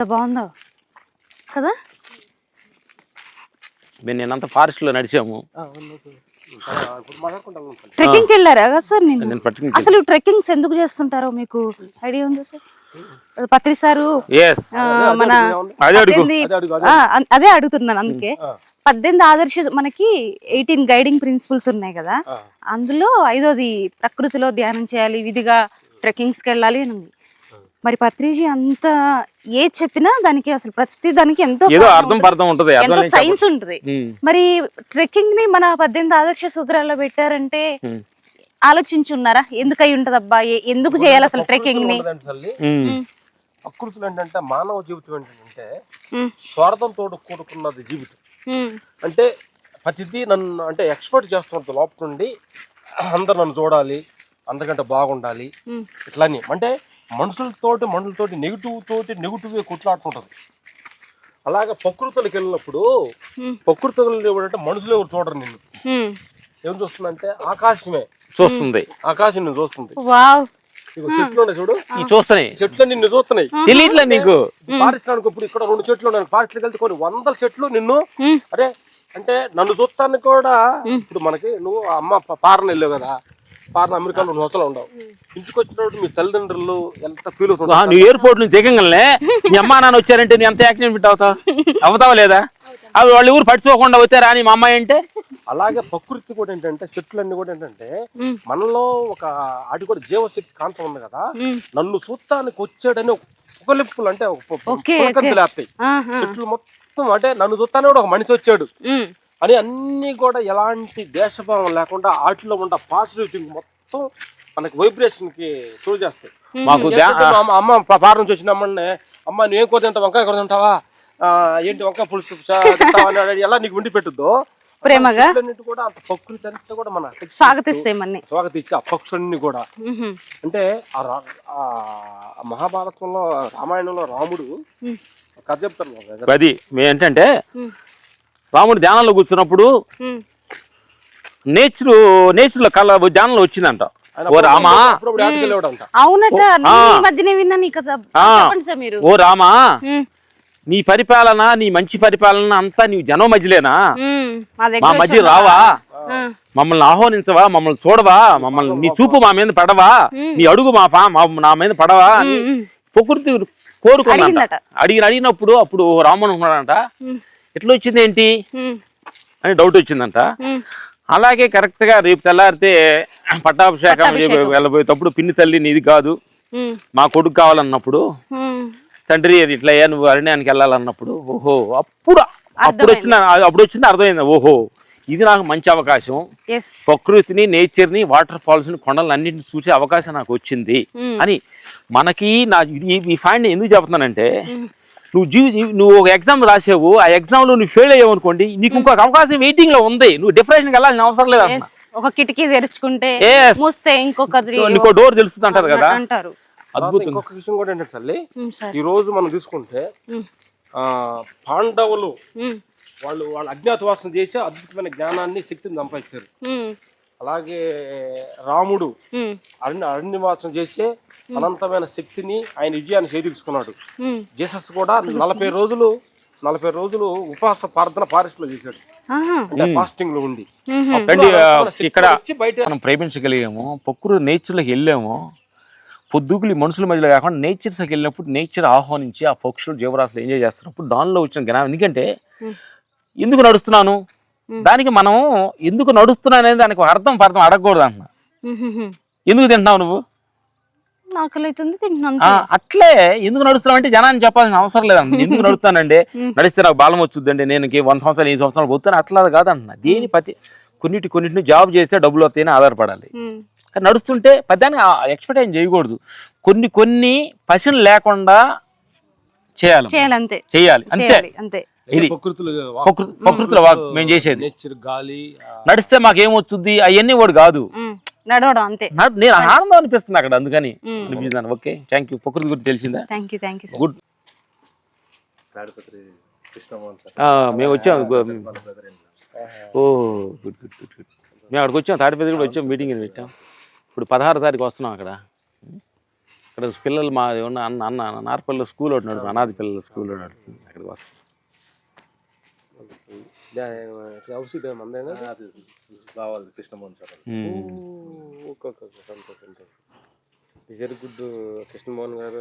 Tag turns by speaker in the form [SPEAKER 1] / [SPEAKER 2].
[SPEAKER 1] ఎంత బాగుందో? కదా?
[SPEAKER 2] మేము నేనంతా ఫారెస్ట్లో నడిచాము.
[SPEAKER 1] ట్రెక్కింగ్కి వెళ్ళారా కదా సార్ నేను అసలు ట్రెక్కింగ్స్ ఎందుకు చేస్తుంటారో మీకు ఐడియా ఉందా సార్? పత్రి సారు మన
[SPEAKER 2] అదే
[SPEAKER 1] అడుగుతున్నాను అందుకే. పద్దెనిమిది ఆదర్శ మనకి ఎయిటీన్ గైడింగ్ ప్రిన్సిపల్స్ ఉన్నాయి కదా. అందులో ఐదోది ప్రకృతిలో ధ్యానం చేయాలి విధిగా ట్రెక్కింగ్స్కి వెళ్ళాలి అని ఉంది. మరి పత్రిజీ అంత ఏ చెప్పినా దానికి అసలు ప్రతి దానికి ఎంతో
[SPEAKER 2] అర్థం
[SPEAKER 1] ఉంటుంది. ఎంతో సైన్స్ ఉంటుంది. మరి ట్రెక్కింగ్ని మన పద్దెనిమిది ఆదర్శ సూత్రాల్లో పెట్టారంటే ఆలోచించున్నారా? ఎందుకు అయి ఉంటది అబ్బా ఏ- ఎందుకు చేయాలి అసలు
[SPEAKER 2] ట్రెక్కింగ్ని?
[SPEAKER 3] ప్రకృతులు ఏంటంటే మానవ జీవితం ఏంటంటే స్వార్థంతో కూడుకున్నది జీవితం. అంటే ప్రతిదీ నన్ను అంటే ఎక్స్పర్ట్ చేస్తున్నది లోపల నుండి అందరు నన్ను చూడాలి అందరికంటే బాగుండాలి ఇట్లా అంటే మనుషులతోటి మనుషులతోటి నెగిటివ్ తోటి నెగిటివ్ కొట్లాడుతుంటది. అలాగే ప్రకృతులకు వెళ్ళినప్పుడు ప్రకృతులు ఏమంటే మనుషులు ఎవరు చూడరు నిన్ను. ఏం చూస్తుందంటే ఆకాశమే.
[SPEAKER 2] చూస్తుంది.
[SPEAKER 3] ఆకాశం నిన్ను చూస్తుంది. చెట్లు ఉన్నాయి చూడు.
[SPEAKER 2] చూస్తున్నాయి.
[SPEAKER 3] చెట్లు నిన్ను చూస్తున్నాయి.
[SPEAKER 2] తెలియట్లే నీకు.
[SPEAKER 3] పారిశ్రామిక ఇప్పుడు ఇక్కడ రెండు చెట్లు ఉన్నాయి. పారిశ్రామిక వెళ్తే కొన్ని వందల చెట్లు నిన్ను అరే అంటే నన్ను చూస్తానికి కూడా. ఇప్పుడు మనకి నువ్వు అమ్మ పారన వెళ్ళావు కదా. పారన అమెరికాలో రెండు సంవత్సరాలు ఉండవు. ఇంటికి వచ్చినప్పుడు మీ తల్లిదండ్రులు ఎంత ఫీల్
[SPEAKER 2] ఆ,
[SPEAKER 3] అవుతుంటారు
[SPEAKER 2] నువ్వు ఎయిర్పోర్ట్ నుంచి దిగంగానే మీ అమ్మా నాన్న వచ్చారంటే నువ్వు ఎంత యాక్సిడెంట్ అవుతావు? అవుతావా లేదా? అవి వాళ్ళు ఊరు పట్టుకోకుండా వచ్చారా అని మా అమ్మాయి అంటే
[SPEAKER 3] అలాగే ప్రకృతి కూడా ఏంటంటే చెట్లన్నీ కూడా ఏంటంటే మనలో ఒక ఆడి కూడా జీవశక్తి కాంతం ఉంది కదా. నన్ను చూస్తానికి వచ్చాడని ఒక లిప్పులు అంటే
[SPEAKER 1] ఆహా.
[SPEAKER 3] చెట్లు మొత్తం అంటే నన్ను చూస్తానే కూడా ఒక మనిషి వచ్చాడు. అని అన్ని కూడా ఎలాంటి దేశభావం లేకుండా వాటిలో ఉన్న పాజిటివ్ థింగ్ మొత్తం మనకి వైబ్రేషన్కి చోటు చేస్తాయి.
[SPEAKER 2] మాకు
[SPEAKER 3] అమ్మ పార నుంచి వచ్చిన అమ్మని అమ్మ నువ్వేం కూర తింటావు? వంకాయ కూర తింటావా? ఏంటి వంకాయ పులుసు చా- తింటావా? ఎలా నీకు వండి పెట్టుద్దో?
[SPEAKER 1] ప్రేమగా?
[SPEAKER 3] కూడా అంత ప్రకృతి అంతా కూడా మన
[SPEAKER 1] స్వాగతిస్తాయి
[SPEAKER 3] స్వాగతించి ఆ పక్షులన్నీ కూడా. అంటే ఆ రా- ఆ మహాభారతంలో రామాయణంలో రాముడు కథ చెప్తారు. కదా.
[SPEAKER 2] అది ఏంటంటే రాముడు ధ్యానంలో కూర్చున్నప్పుడు. నేచర్ నేచర్లో కళ్ళ ధ్యానంలో వచ్చిందంట. ఓ రామా. ఓ రామా నీ పరిపాలన నీ మంచి పరిపాలన అంతా నీ జనం మధ్యలేనా?
[SPEAKER 1] మా
[SPEAKER 2] మధ్య రావా? మమ్మల్ని ఆహ్వానించవా? మమ్మల్ని చూడవా? మమ్మల్ని నీ చూపు మా మీద పడవా? నీ అడుగు మా నా మీద పడవా? అని. ప్రకృతి
[SPEAKER 1] అడిగిందట.
[SPEAKER 2] అడిగిన అడిగినప్పుడు అప్పుడు రాముడు ఉన్నాడంట. ఎట్లా వచ్చింది ఏంటి అని డౌట్ వచ్చిందంట. అలాగే కరెక్ట్గా రేపు తెల్లారితే పట్టాభిషేకం. వెళ్ళబోయేటప్పుడు పిన్ని తల్లి నీది కాదు. మా కొడుకు కావాలన్నప్పుడు. తండ్రి ఇట్లా అయ్యా నువ్వు అరణ్యానికి వెళ్ళాలన్నప్పుడు. ఓహో అప్పుడు? అప్పుడు వచ్చిన అప్పుడు వచ్చింది అర్థమైంది. ఓహో ఇది నాకు మంచి అవకాశం. ప్రకృతిని నేచర్ని వాటర్ ఫాల్స్ని కొండలను అన్నింటిని చూసే అవకాశం నాకు వచ్చింది. అని మనకి నా ఈ- ఫైండ్ ఎందుకు చెప్తున్నానంటే. నువ్వు జీవి నువ్వు ఒక ఎగ్జామ్ రాసావు ఆ ఎగ్జామ్లో నువ్వు ఫెయిల్ అయ్యావు అనుకోండి నీకు ఇంకొక అవకాశం వెయిటింగ్లో ఉంది. నువ్వు డిప్రెషన్కి వెళ్ళాల్సిన అవసరం లేదు.
[SPEAKER 1] ఒక కిటికీ తెరుచుకుంటే. మూస్తే
[SPEAKER 2] నీకో డోర్ తెలుస్తుంది అంటారు కదా.
[SPEAKER 1] అంటారు.
[SPEAKER 2] అద్భుతం.
[SPEAKER 3] ఇంకొక విషయం కూడా ఏంటంటే తల్లి
[SPEAKER 1] సార్
[SPEAKER 3] ఈ రోజు మనం తీసుకుంటే ఆ పాండవులు వాళ్ళు వాళ్ళ అజ్ఞాతవాసన చేసి అద్భుతమైన జ్ఞానాన్ని శక్తిని సంపాదించారు. అలాగే రాముడు అరణ్య అరణ్యవాసం చేసి అనంతమైన శక్తిని ఆయన విజయాన్ని చేయించుకున్నాడు
[SPEAKER 1] ఉమ్.
[SPEAKER 3] జీసస్ కూడా నలభై రోజులు నలభై రోజులు ఉపవాస ప్రార్థన ఫారెస్ట్లో చేశాడు ఫాస్టింగ్లో ఉండి. శక్తి
[SPEAKER 2] ఇక్కడ మనం ప్రేమించగలిగాము ప్రకృతి నేచర్లోకి వెళ్ళాము పొద్దుగులి మనుషుల మధ్యలో కాకుండా నేచర్స్కి వెళ్ళినప్పుడు నేచర్ ఆహ్వానించి ఆ పక్షులు జీవరాశులు ఎంజాయ్ చేస్తున్నప్పుడు దానిలో వచ్చిన జ్ఞానం. ఎందుకంటే. ఎందుకు నడుస్తున్నాను. దానికి మనం ఎందుకు నడుస్తున్నాను అనేది దానికి అర్థం పర్థం అడగకూడదు అంటున్నా.
[SPEAKER 1] ఉహుహు.
[SPEAKER 2] ఎందుకు తింటున్నావు నువ్వు? అట్లే ఎందుకు నడుస్తున్నావు అంటే జనాన్ని చెప్పాల్సిన అవసరం లేదండి ఎందుకు నడుస్తానండి. నడిస్తే నాకు బాలం వచ్చుద్దండి నేను వంద సంవత్సరాలు ఈ సంవత్సరాలు పోతాను అట్లా కాదంటున్నా దేని ప్రతి కొన్నిటి కొన్నిటిని జాబ్ చేస్తే డబ్బులు వస్తాయని ఆధారపడాలి. కానీ నడుస్తుంటే పెద్దాన్ని ఎక్స్పెక్ట్ ఏం చేయకూడదు. కొన్ని కొన్ని పశువులు లేకుండా చేయాలి
[SPEAKER 1] చేయాలి అంతే.
[SPEAKER 2] చేయాలి అంతే.
[SPEAKER 1] చేయాలి అంతే.
[SPEAKER 2] ఇది
[SPEAKER 3] ప్రకృతిలో
[SPEAKER 2] ప్రకృ- ప్రకృతిలో వాక్ మేము చేసేది.
[SPEAKER 3] నేచర్ గాలి
[SPEAKER 2] నడిస్తే మాకేమొచ్చుద్ది? అవన్నీ కూడా కాదు.
[SPEAKER 1] నడవడం అంతే.
[SPEAKER 2] నేను ఆనందం అనిపిస్తుంది అక్కడ అందుకని. అనిపించింది ఓకే థ్యాంక్ యూ ప్రకృతి గురించి తెలిసిందా?
[SPEAKER 1] Thank you thank you
[SPEAKER 2] good.
[SPEAKER 3] Tadipatri Krishnamohan sir.
[SPEAKER 2] మేము వచ్చాం. Oh good good good good. మేము అక్కడికి వచ్చాం. తాడిపత్రి కూడా వచ్చాం మీటింగ్ పెట్టాం. ఇప్పుడు పదహారు తారీఖు వస్తున్నాం అక్కడ. ఇక్కడ పిల్లలు మా ఉన్న అన్న అన్న నార్పల్లిలో స్కూల్ ఒకటి నడుతుంది అనాథ పిల్లల స్కూల్ ఒకటి నడుస్తుంది. అక్కడికి వస్తాం.
[SPEAKER 3] ఇదే మందేనా?
[SPEAKER 4] కావాలి కృష్ణమోహన్ సార్
[SPEAKER 3] ఓకే ఓకే సంతోషం సంతోషం. వెరీ గుడ్ కృష్ణమోహన్ గారు